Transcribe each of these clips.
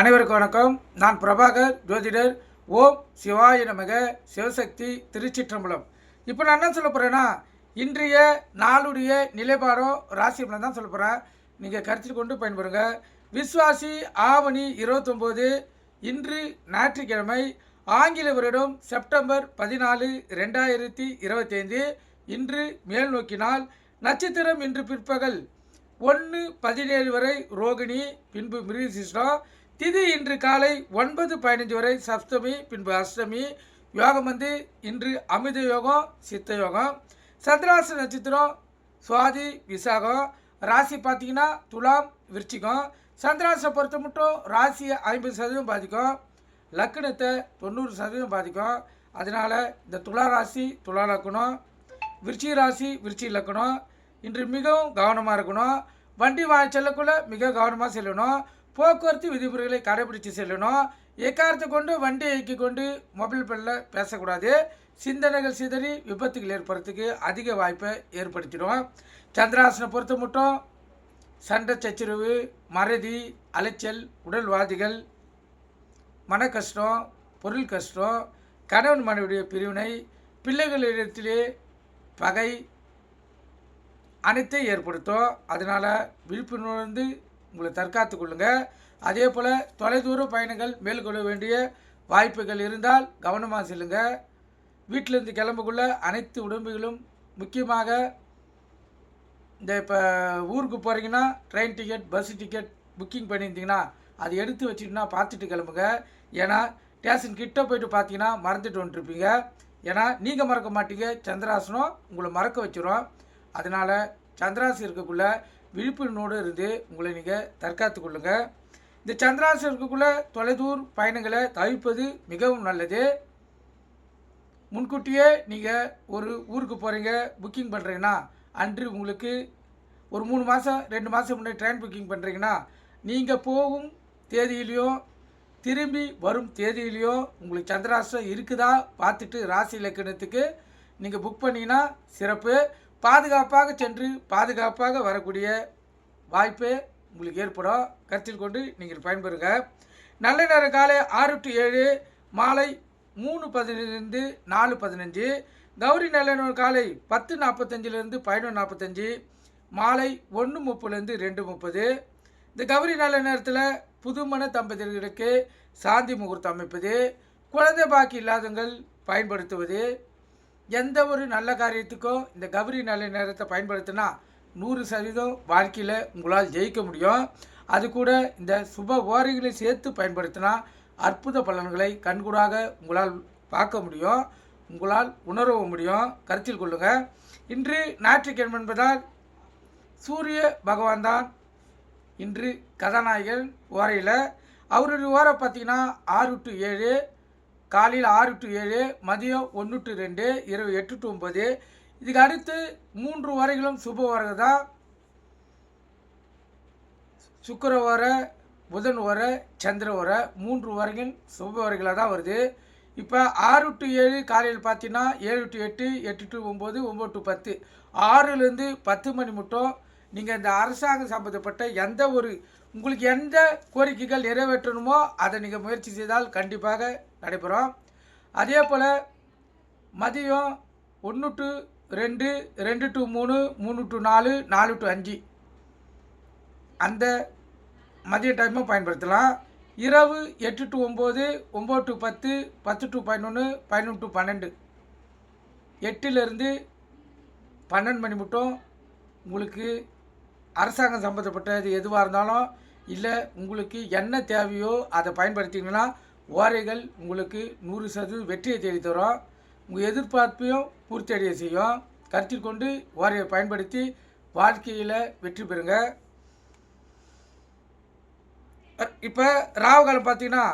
அனைவருக்கும் வணக்கம். நான் பிரபாகர் ஜோதிடர். ஓம் சிவாய நமக. சிவசக்தி திருச்சிற்றம்பலம். இப்போ நான் என்ன சொல்ல போகிறேன்னா இன்றைய நாளுடைய நிலைப்பாடும் ராசி பலன் தான் சொல்ல போகிறேன் நீங்கள் கருத்தில் கொண்டு பயன்படுங்க விஸ்வாசி ஆவணி இருபத்தொம்போது இன்று ஞாயிற்றுக்கிழமை ஆங்கில வருடம் செப்டம்பர் பதினாலு ரெண்டாயிரத்தி இருபத்தைந்து. இன்று மேல் நோக்கினால் நட்சத்திரம் இன்று பிற்பகல் ஒன்று பதினேழு வரை ரோகிணி பின்பு மிருகசிஷ்டம் திதி இன்று காலை ஒன்பது பதினஞ்சு வரை சப்தமி பின்பு அஷ்டமி. யோகம் வந்து இன்று அமித யோகம் சித்த யோகம். சந்திராச நட்சத்திரம் சுவாதி விசாகம். ராசி பார்த்தீங்கன்னா துலாம் விருச்சிகம். சந்திராசை பொறுத்த மட்டும் ராசியை ஐம்பது சதவீதம் பாதிக்கும். லக்னத்தை தொண்ணூறு சதவீதம் பாதிக்கும். அதனால் இந்த துலா ராசி துலா லக்கணம் விருச்சி ராசி விருச்சி லக்கணம் இன்று மிகவும் கவனமாக இருக்கணும். வண்டி வாய் செல்லக்குள்ளே மிக கவனமாக செல்லணும். போக்குவரத்து விதிமுறைகளை கடைபிடித்து செல்லணும். எக்காரத்தை கொண்டு? வண்டியை இயக்கி கொண்டு மொபைல் ஃபோனில் பேசக்கூடாது. சிந்தனைகள் சிதறி விபத்துகள் ஏற்படுறதுக்கு அதிக வாய்ப்பை ஏற்படுத்திடும். சந்திராசனை பொறுத்த மட்டும் சண்டை சச்சரவு மறதி அலைச்சல் உடல்வாதிகள் மன கஷ்டம் பொருள் கஷ்டம் கணவன் மனைவியுடைய பிரிவினை பிள்ளைகளிடத்திலே பகை அனைத்தையும் ஏற்படுத்தும். அதனால் விழிப்புணர்ந்து உங்களை தற்காத்து கொள்ளுங்கள் அதே போல் தொலைதூர பயணங்கள் மேற்கொள்ள வேண்டிய வாய்ப்புகள் இருந்தால் கவனமாக செல்லுங்கள் வீட்டிலேருந்து கிளம்பக்குள்ள அனைத்து உடம்புகளும் முக்கியமாக இந்த இப்போ ஊருக்கு போகிறீங்கன்னா train ticket bus ticket booking பண்ணியிருந்தீங்கன்னா அது எடுத்து வச்சுட்டுனா பார்த்துட்டு கிளம்புங்க. ஏன்னா ஸ்டேஷன் கிட்டே போயிட்டு பார்த்தீங்கன்னா மறந்துட்டு வந்துருப்பீங்க. ஏன்னா நீங்கள் மறக்க மாட்டீங்க. சந்திராசனம் உங்களை மறக்க வச்சிரும். அதனால் சந்திராசி இருக்கக்குள்ளே விழிப்புணர்வோடு இருந்து உங்களை நீங்கள் தற்காத்து கொள்ளுங்கள் இந்த சந்திராசி இருக்கக்குள்ள தொலைதூர் பயணங்களை தவிர்ப்பது மிகவும் நல்லது. முன்கூட்டியே நீங்கள் ஒரு ஊருக்கு போகிறீங்க புக்கிங் பண்ணுறீங்கன்னா அன்று உங்களுக்கு ஒரு மூணு மாதம் ரெண்டு மாதம் முன்னாடி ட்ரெயின் புக்கிங் பண்ணுறீங்கன்னா நீங்கள் போகும் தேதியிலையும் திரும்பி வரும் தேதியிலையும் உங்களுக்கு சந்திராஷ்டம் இருக்குதா? பார்த்துட்டு ராசி இலக்கணத்துக்கு நீங்கள் புக் பண்ணிங்கன்னா சிறப்பு. பாதுகாப்பாக சென்று பாதுகாப்பாக வரக்கூடிய வாய்ப்பே உங்களுக்கு ஏற்படும். கருத்தில் கொண்டு நீங்கள் பயன்பெறுங்க. நல்ல நேரம் காலை ஆறு டு ஏழு மாலை மூணு பதினஞ்சிலிருந்து நாலு பதினஞ்சு. கௌரி நல்ல நேரம் காலை பத்து நாற்பத்தஞ்சிலிருந்து பதினொன்று நாற்பத்தஞ்சு மாலை ஒன்று முப்பதுலேருந்து ரெண்டு முப்பது. இந்த கௌரி நல்ல நேரத்தில் புதுமண தம்பதியர்களுக்கு சாந்தி முகூர்த்தம் அமைப்பது குழந்தை பாக்கி இல்லாதவங்கள் பயன்படுத்துவது எந்த ஒரு நல்ல காரியத்துக்கும் இந்த கௌரி நல்ல நேரத்தை பயன்படுத்தினா நூறு சதவீதம் வாழ்க்கையில் உங்களால் ஜெயிக்க முடியும். அது கூட இந்த சுப ஓரைகளை சேர்த்து பயன்படுத்தினா அற்புத பலன்களை கண்கூடாக உங்களால் பார்க்க முடியும். உங்களால் உணரவும் முடியும். கருத்தில் கொள்ளுங்கள் இன்று ஞாயிற்றுக்கிழமை என்பதால் சூரிய பகவான் தான் இன்று கதாநாயகன் ஓரையில். அவருடைய ஓரை பார்த்திங்கன்னா ஆறு டு ஏழு. காலையில் ஆறு டு ஏழு மதியம் ஒன்று டு ரெண்டு இரவு எட்டு டு ஒம்பது இதுக்கு அடுத்து மூன்று வரைகளும் சுப ஓரை தான். சுக்கர வர புதன் வர சந்திர வர மூன்று வரைகள் சுப வரைகளாக தான் வருது. இப்போ ஆறு டு ஏழு காலையில் பார்த்தீங்கன்னா ஏழு டு எட்டு எட்டு டு ஒம்பது ஒம்பது டு பத்து. ஆறுலேருந்து பத்து மணி மட்டும் நீங்கள் இந்த அரசாங்கம் சம்மந்தப்பட்ட எந்த ஒரு உங்களுக்கு எந்த கோரிக்கைகள் நிறைவேற்றணுமோ அதை நீங்கள் முயற்சி செய்தால் கண்டிப்பாக நடைபெறும். அதே போல் மதியம் ஒன்று டு ரெண்டு ரெண்டு டு மூணு மூணு டு நாலு நாலு டு அஞ்சு. அந்த மதிய டைமும் பயன்படுத்தலாம். இரவு எட்டு டு ஒம்பது ஒம்பது டு பத்து பத்து டு பதினொன்று பதினொன்று டு பன்னெண்டு. எட்டுலேருந்து பன்னெண்டு மணி மட்டும் உங்களுக்கு அரசாங்கம் சம்மந்தப்பட்டது எதுவாக இருந்தாலும் இல்லை உங்களுக்கு என்ன தேவையோ அதை பயன்படுத்திங்கன்னா ஓரைகள் உங்களுக்கு நூறு சதவீதம் வெற்றியை தேடி தரும் உங்கள் எதிர்பார்ப்பையும் பூர்த்தி அடைய செய்யும். கருத்தில் கொண்டு ஓரையை பயன்படுத்தி வாழ்க்கையில் வெற்றி பெறுங்க. இப்போ ராவுகாலம் பார்த்தீங்கன்னா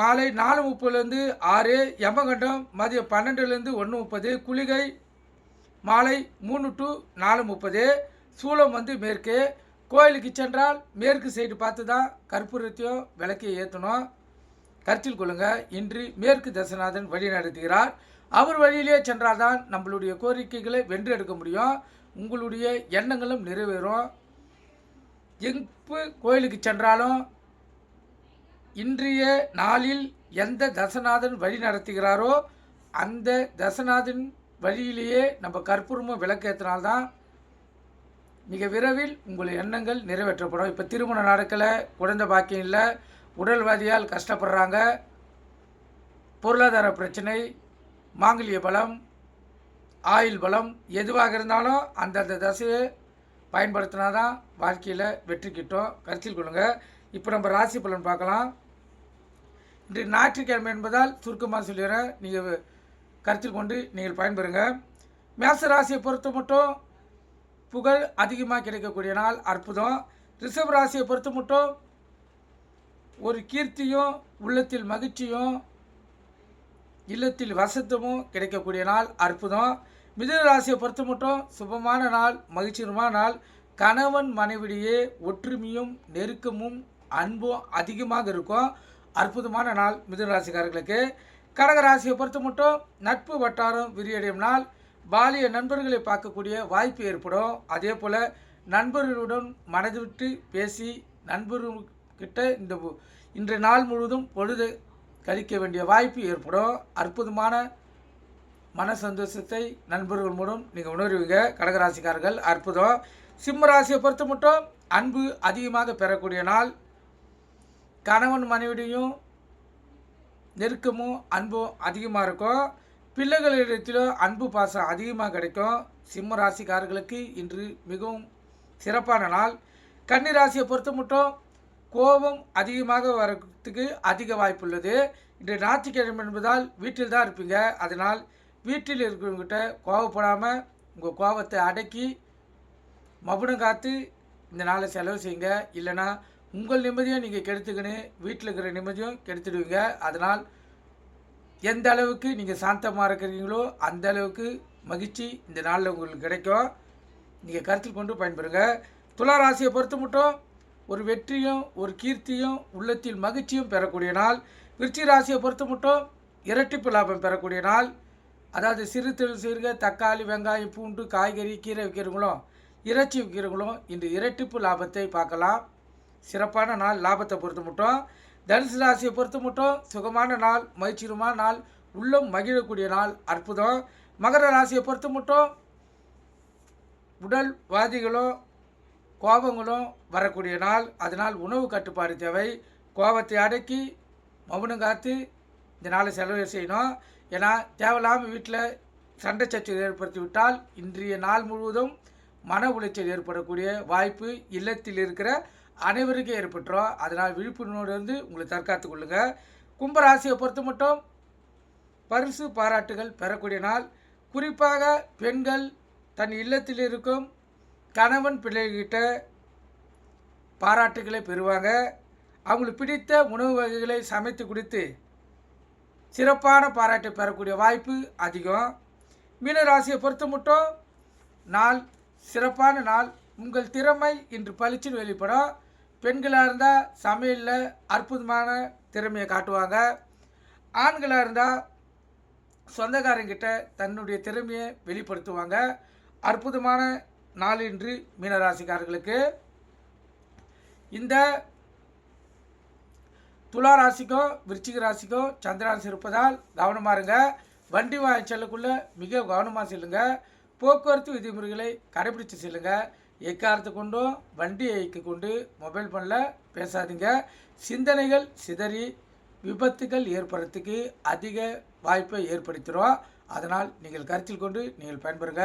மாலை நாலு முப்பதுலேருந்து ஆறு யமகண்டம் மதியம் பன்னெண்டுலேருந்து ஒன்று முப்பது குளிகை மாலை மூணு டு நாலு முப்பது சூளம் வந்து மேற்கு. கோயிலுக்கு சென்றால் மேற்கு சைடு பார்த்து தான் கற்பூரத்தையும் விளக்கையும் ஏற்றணும். கருத்தில் கொள்ளுங்கள் இன்று மேற்கு தசநாதன் வழி நடத்துகிறார் அவர் வழியிலே சென்றால்தான் நம்மளுடைய கோரிக்கைகளை வென்று எடுக்க முடியும். உங்களுடைய எண்ணங்களும் நிறைவேறும். எங்கு கோயிலுக்கு சென்றாலும் இன்றைய நாளில் எந்த தசநாதன் வழி நடத்துகிறாரோ அந்த தசநாதன் வழியிலேயே நம்ம கற்பூரமும் விளக்கேற்றினால்தான் மிக விரைவில் உங்கள் எண்ணங்கள் நிறைவேற்றப்படும். இப்போ திருமணம் நடக்கலை குழந்தை பாக்கியம் இல்லை உடல்வாதியால் கஷ்டப்படுறாங்க. பொருளாதார பிரச்சனை மாங்கல்ய பலம் ஆயுள் பலம் எதுவாக இருந்தாலும் அந்தந்த தசையை பயன்படுத்தினா தான் வாழ்க்கையில் வெற்றி கிட்டும். கருத்தில் கொள்ளுங்கள் இப்போ நம்ம ராசி பலன் பார்க்கலாம். இன்று ஞாயிற்றுக்கிழமை என்பதால் சுருக்கமாக சொல்லிடுறேன். நீங்கள் கருத்தில் கொண்டு நீங்கள் பயன்பெறுங்க. மேச ராசியை பொறுத்த மட்டும் புகழ் அதிகமாக கிடைக்கக்கூடிய நாள் அற்புதம். ரிஷப் ராசியை பொறுத்த மட்டும் ஒரு கீர்த்தியும் உள்ளத்தில் மகிழ்ச்சியும் இல்லத்தில் வசந்தமும் கிடைக்கக்கூடிய நாள் அற்புதம். மிதுன ராசியை பொறுத்த மட்டும் சுபமான நாள் மகிழ்ச்சிகரமான நாள். கணவன் மனைவிடையே ஒற்றுமையும் நெருக்கமும் அன்பும் அதிகமாக இருக்கும். அற்புதமான நாள் மிதுன ராசிக்காரர்களுக்கு. கடக பொறுத்த மட்டும் நட்பு வட்டாரம் விரியடையும் நாள். பாலிய நண்பர்களை பார்க்கக்கூடிய வாய்ப்பு ஏற்படும். அதே போல் நண்பர்களுடன் மனது விட்டு பேசி கிட்ட இந்த இன்றைய நாள் முழுவதும் பொழுது கழிக்க வேண்டிய வாய்ப்பு ஏற்படும். அற்புதமான மன சந்தோஷத்தை நண்பர்கள் மூலம் நீங்கள் உணர்வீங்க. கடகராசிக்காரர்கள் அற்புதம். சிம்ம ராசியை பொறுத்த மட்டும் அன்பு அதிகமாக பெறக்கூடிய நாள். கணவன் மனைவிடையும் நெருக்கமும் அன்பும் அதிகமாக இருக்கும். பிள்ளைகளிடத்திலும் அன்பு பாசம் அதிகமாக கிடைக்கும். சிம்ம ராசிக்காரர்களுக்கு இன்று மிகவும் சிறப்பான நாள். கன்னி ராசியை பொறுத்த மட்டும் கோபம் அதிகமாக வரத்துக்கு அதிக வாய்ப்புள்ளது. இன்று ஞாயிற்றுக்கிழமை என்பதால் வீட்டில் தான் இருப்பீங்க. அதனால் வீட்டில் இருக்கிறவங்ககிட்ட கோவப்படாமல் உங்கள் கோபத்தை அடக்கி மபுனம் காத்து இந்த நாளை செலவு செய்யுங்க. இல்லைன்னா உங்கள் நிம்மதியும் நீங்கள் கெடுத்துக்கின்னு வீட்டில் இருக்கிற நிம்மதியும் கெடுத்துடுவீங்க. அதனால் எந்த அளவுக்கு நீங்கள் சாந்தமாக இருக்கிறீங்களோ அந்த அளவுக்கு மகிழ்ச்சி இந்த நாளில் உங்களுக்கு கிடைக்கும். நீங்கள் கருத்தில் கொண்டு பயன்பெறுங்க. துலா ராசியை பொறுத்து மட்டும் ஒரு வெற்றியும் ஒரு கீர்த்தியும் உள்ளத்தில் மகிழ்ச்சியும் பெறக்கூடிய நாள். விருச்சி ராசியை பொறுத்த மட்டும் இரட்டிப்பு லாபம் பெறக்கூடிய நாள். அதாவது சிறு தொழில் செய்கிற தக்காளி வெங்காயம் பூண்டு காய்கறி கீரை விற்கிறவங்களும் இறைச்சி விற்கிறவங்களும் இன்று இரட்டிப்பு லாபத்தை பார்க்கலாம். சிறப்பான நாள் லாபத்தை பொறுத்த மட்டும் தனுசு ராசியை பொறுத்த மட்டும் சுகமான நாள் மகிழ்ச்சிகரமான நாள் உள்ளம் மகிழக்கூடிய நாள் அற்புதம். மகர ராசியை பொறுத்த மட்டும் உடல் வாதிகளும் கோபங்களும் வரக்கூடிய நாள். அதனால் உணவு கட்டுப்பாடு தேவை. கோபத்தை அடக்கி மௌனம் காத்து இந்த நாளை செலவு செய்யணும். ஏன்னா தேவையில்லாமல் வீட்டில் சண்டை சச்சரவு ஏற்படுத்தி விட்டால் இன்றைய நாள் முழுவதும் மன உளைச்சல் ஏற்படக்கூடிய வாய்ப்பு இல்லத்தில் இருக்கிற அனைவருக்கும் ஏற்பட்டுரும். அதனால் விழிப்புணர்வோடு இருந்து உங்களை தற்காத்து கொள்ளுங்கள் கும்பராசியை பொறுத்த மட்டும் பரிசு பாராட்டுகள் பெறக்கூடிய நாள். குறிப்பாக பெண்கள் தன் இல்லத்தில் இருக்கும் கணவன் பிள்ளைகிட்ட பாராட்டுகளை பெறுவாங்க. அவங்களுக்கு பிடித்த உணவு வகைகளை சமைத்து கொடுத்து சிறப்பான பாராட்டை பெறக்கூடிய வாய்ப்பு அதிகம். மீன ராசியை பொறுத்த மட்டும் நாள் சிறப்பான நாள். உங்கள் திறமை இன்று பளிச்சுன்னு வெளிப்படும். பெண்களாக இருந்தால் சமையலில் அற்புதமான திறமையை காட்டுவாங்க. ஆண்களாக இருந்தால் சொந்தக்காரங்கிட்ட தன்னுடைய திறமையை வெளிப்படுத்துவாங்க. அற்புதமான நாள் இன்று மீனராசிக்காரர்களுக்கு இந்த துலா ராசிக்கோ விருச்சிக ராசிக்கோ சந்திராசி இருப்பதால் கவனமாக இருங்க. வண்டி வாங்கி செல்லக்குள்ள மிக கவனமாக செல்லுங்க. போக்குவரத்து விதிமுறைகளை கடைபிடித்து செல்லுங்க. எக்காரத்தை கொண்டும் வண்டியை இயக்கி கொண்டு மொபைல் ஃபோனில் பேசாதீங்க. சிந்தனைகள் சிதறி விபத்துகள் ஏற்படுறதுக்கு அதிக வாய்ப்பை ஏற்படுத்திடும் அதனால் நீங்கள் கருத்தில் கொண்டு நீங்கள் பயன்பெறுங்க.